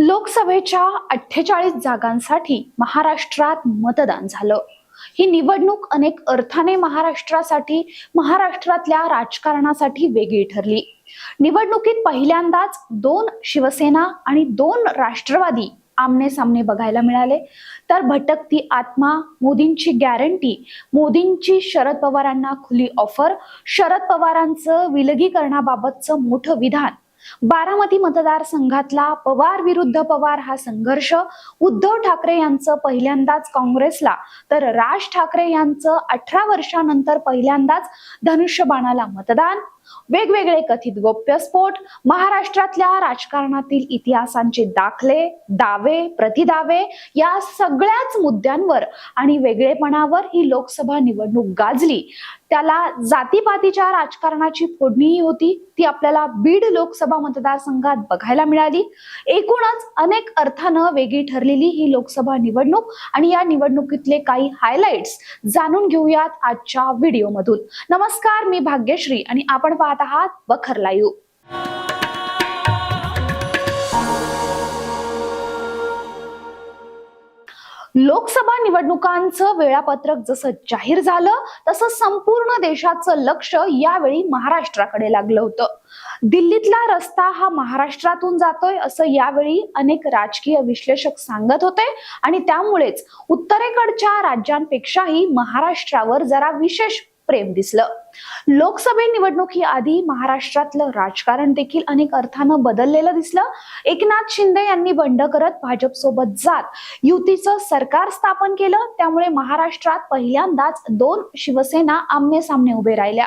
लोकसभेच्या अठ्ठेचाळीस जागांसाठी महाराष्ट्रात मतदान झालं. ही निवडणूक अनेक अर्थाने महाराष्ट्रासाठी महाराष्ट्रातल्या राजकारणासाठी वेगळी ठरली. निवडणुकीत पहिल्यांदाच दोन शिवसेना आणि दोन राष्ट्रवादी आमने सामने बघायला मिळाले. तर भटकती आत्मा मोदींची गॅरंटी मोदींची शरद पवारांना खुली ऑफर शरद पवारांचं विलगीकरणाबाबतचं मोठं विधान बारामती मतदारसंघातला पवार विरुद्ध पवार हा संघर्ष. उद्धव ठाकरे यांचं पहिल्यांदाच काँग्रेसला. तर राज ठाकरे यांचं अठरा वर्षानंतर पहिल्यांदाच धनुष्यबाणाला मतदान. वेगवेगळे कथित गोप्यस्फोट महाराष्ट्रातल्या राजकारणातील इतिहासांचे दाखले दावे प्रतिदावे या सगळ्याच मुद्द्यांवर आणि वेगळेपणावर ही लोकसभा निवडणूक गाजली. त्याला जातीपातीच्या राजकारणाची फोडणीही होती. ती आपल्याला बीड लोकसभा मतदारसंघात बघायला मिळाली. एकूणच अनेक अर्थानं वेगळी ठरलेली ही लोकसभा निवडणूक आणि या निवडणुकीतले काही हायलाइट्स जाणून घेऊयात आजच्या व्हिडिओमधून नमस्कार मी भाग्यश्री आणि आपण पाहत आहात बखर लाईव्ह लोकसभा निवडणुकांचं वेळापत्रक जसं जाहीर झालं तसं संपूर्ण देशाचं लक्ष यावेळी महाराष्ट्राकडे लागलं होतं. दिल्लीतला रस्ता हा महाराष्ट्रातून जातोय असं यावेळी अनेक राजकीय विश्लेषक सांगत होते. आणि त्यामुळेच उत्तरेकडच्या राज्यांपेक्षाही महाराष्ट्रावर जरा विशेष प्रेम दिसलं. लोकसभे निवडणुकीआधी महाराष्ट्रातलं राजकारण देखील अनेक अर्थानं बदललेलं दिसलं. एकनाथ शिंदे यांनी बंड करत भाजपसोबत जात युतीचं सरकार स्थापन केलं. त्यामुळे महाराष्ट्रात पहिल्यांदाच दोन शिवसेना आमने सामने उभे राहिल्या.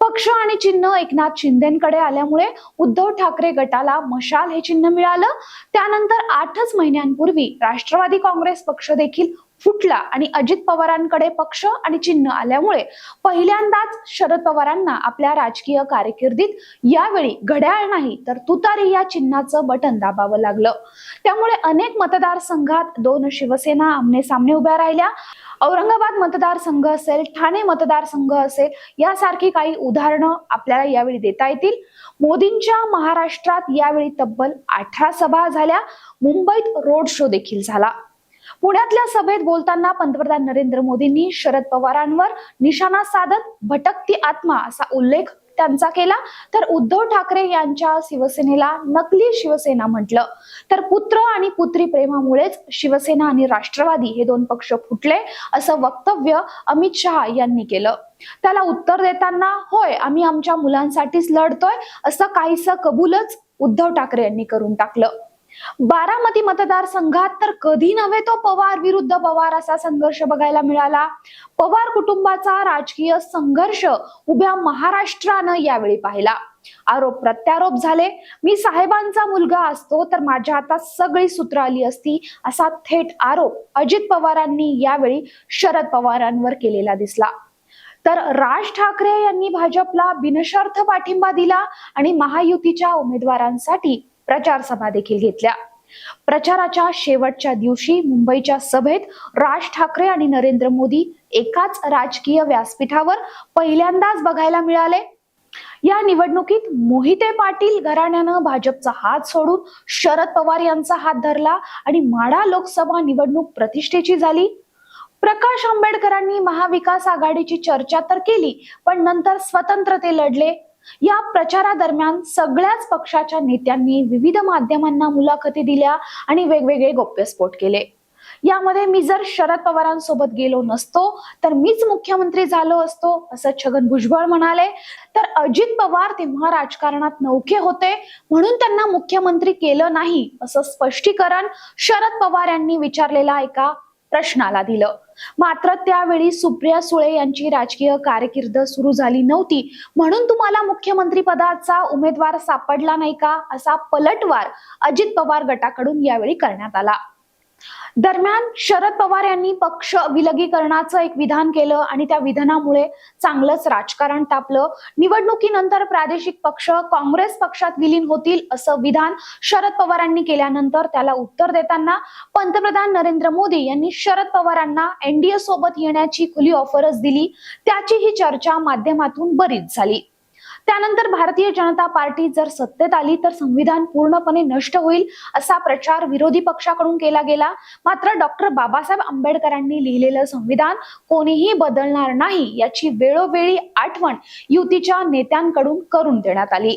पक्ष आणि चिन्ह एकनाथ शिंदेकडे आल्यामुळे उद्धव ठाकरे गटाला मशाल हे चिन्ह मिळालं. त्यानंतर आठच महिन्यांपूर्वी राष्ट्रवादी काँग्रेस पक्ष देखील फुटला आणि अजित पवारांकडे पक्ष आणि चिन्ह आल्यामुळे पहिल्यांदाच शरद पवारांना आपल्या राजकीय कारकिर्दीत यावेळी घड्याळ नाही तर तुतारी या चिन्हाचं बटन दाबावं लागलं. त्यामुळे अनेक मतदारसंघात दोन शिवसेना आमने सामने उभ्या राहिल्या. औरंगाबाद मतदारसंघ असेल ठाणे मतदारसंघ असेल यासारखी काही उदाहरणं आपल्याला यावेळी देता येतील. मोदींच्या महाराष्ट्रात यावेळी तब्बल अठरा सभा झाल्या. मुंबईत रोड शो देखील झाला. पुण्यातल्या सभेत बोलताना पंतप्रधान नरेंद्र मोदींनी शरद पवारांवर निशाणा साधत भटकती आत्मा असा उल्लेख त्यांचा केला. तर उद्धव ठाकरे यांच्या शिवसेनेला नकली शिवसेना म्हटलं. तर पुत्र आणि पुत्री प्रेमामुळेच शिवसेना आणि राष्ट्रवादी हे दोन पक्ष फुटले असं वक्तव्य अमित शहा यांनी केलं. त्याला उत्तर देताना होय आम्ही आमच्या मुलांसाठीच लढतोय असं काहीसं कबूलच उद्धव ठाकरे यांनी करून टाकलं. बारामती मतदारसंघात तर कधी नव्हे तो पवार विरुद्ध पवार असा संघर्ष बघायला मिळाला. पवार कुटुंबाचा राजकीय संघर्ष उभ्या महाराष्ट्रानं यावेळी पाहिला. आरोप प्रत्यारोप झाले. मी साहेबांचा मुलगा असतो तर माझ्या हातात सगळी सूत्र आली असती असा थेट आरोप अजित पवारांनी यावेळी शरद पवारांवर केलेला दिसला. तर राज ठाकरे यांनी भाजपला बिनशर्त पाठिंबा दिला आणि महायुतीच्या उमेदवारांसाठी प्रचार सभा देखील घेतल्या. प्रचाराच्या शेवटच्या दिवशी मुंबईच्या सभेत राज ठाकरे आणि नरेंद्र मोदी एकाच राजकीय व्यासपीठावर पहिल्यांदाच बघायला मिळाले. या निवडणुकीत मोहिते पाटील घराण्यानं भाजपचा हात सोडून शरद पवार यांचा हात धरला आणि माढा लोकसभा निवडणूक प्रतिष्ठेची झाली. प्रकाश आंबेडकरांनी महाविकास आघाडीची चर्चा तर केली पण नंतर स्वतंत्र ते लढले. या प्रचारादरम्यान सगळ्याच पक्षाच्या नेत्यांनी विविध माध्यमांना मुलाखती दिल्या आणि वेगवेगळे गोप्यस्फोट केले. यामध्ये मी जर शरद पवारांसोबत गेलो नसतो तर मीच मुख्यमंत्री झालो असतो असं छगन भुजबळ म्हणाले. तर अजित पवार तेव्हा राजकारणात नौके होते म्हणून त्यांना मुख्यमंत्री केलं नाही असं स्पष्टीकरण शरद पवार यांनी विचारलेला एका प्रश्नाला दिलं. मात्र त्यावेळी सुप्रिया सुळे यांची राजकीय कारकीर्द सुरू झाली नव्हती. म्हणून तुम्हाला मुख्यमंत्री पदाचा उमेदवार सापडला नाही का? असा पलटवार अजित पवार गटाकडून यावेळी करण्यात आला. दरम्यान शरद पवार यांनी पक्ष विलगीकरणाचं एक विधान केलं आणि त्या विधानामुळे चांगलंच राजकारण तापलं. निवडणुकीनंतर प्रादेशिक पक्ष काँग्रेस पक्षात विलीन होतील असं विधान शरद पवारांनी केल्यानंतर त्याला उत्तर देताना पंतप्रधान नरेंद्र मोदी यांनी शरद पवारांना एनडीए सोबत येण्याची खुली ऑफरच दिली. त्याची ही चर्चा माध्यमातून बरीच झाली. त्यानंतर भारतीय जनता पार्टी जर सत्तेत आली तर संविधान पूर्णपणे नष्ट होईल असा प्रचार विरोधी पक्षाकडून केला गेला. मात्र डॉक्टर बाबासाहेब आंबेडकरांनी लिहिलेलं संविधान कोणीही बदलणार नाही याची वेळोवेळी आठवण युतीच्या नेत्यांकडून करून देण्यात आली.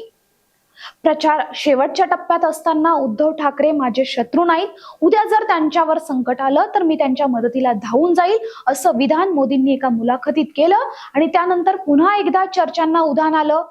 प्रचार शेवटच्या टप्प्यात असताना उद्धव ठाकरे माझे शत्रू नाहीत. उद्या जर त्यांच्यावर संकट आलं तर मी त्यांच्या मदतीला धावून जाईल असं विधान मोदींनी एका मुलाखतीत केलं. आणि त्यानंतर पुन्हा एकदा चर्चांना उधाण आलं.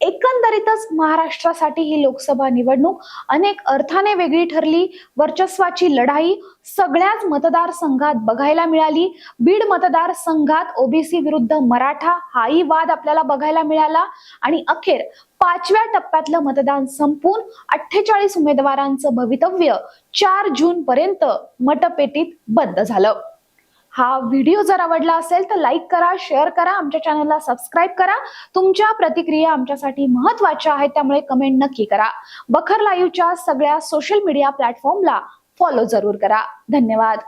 एकंदरीतच महाराष्ट्रासाठी ही लोकसभा निवडणूक अनेक अर्थाने वेगळी ठरली. वर्चस्वाची लढाई सगळ्याच मतदारसंघात बघायला मिळाली. बीड मतदारसंघात ओबीसी विरुद्ध मराठा हाही वाद आपल्याला बघायला मिळाला. आणि अखेर पाचव्या टप्प्यातलं मतदान संपून अठ्ठेचाळीस उमेदवारांचं भवितव्य चार जून पर्यंत मतपेटीत बंद झालं. हा व्हिडिओ जर आवडला असेल तर लाईक करा शेअर करा आमच्या चॅनलला सबस्क्राईब करा. तुमच्या प्रतिक्रिया आमच्यासाठी महत्त्वाच्या आहेत त्यामुळे कमेंट नक्की करा. बखर लाईव्हच्या सगळ्या सोशल मीडिया प्लॅटफॉर्मला फॉलो जरूर करा. धन्यवाद.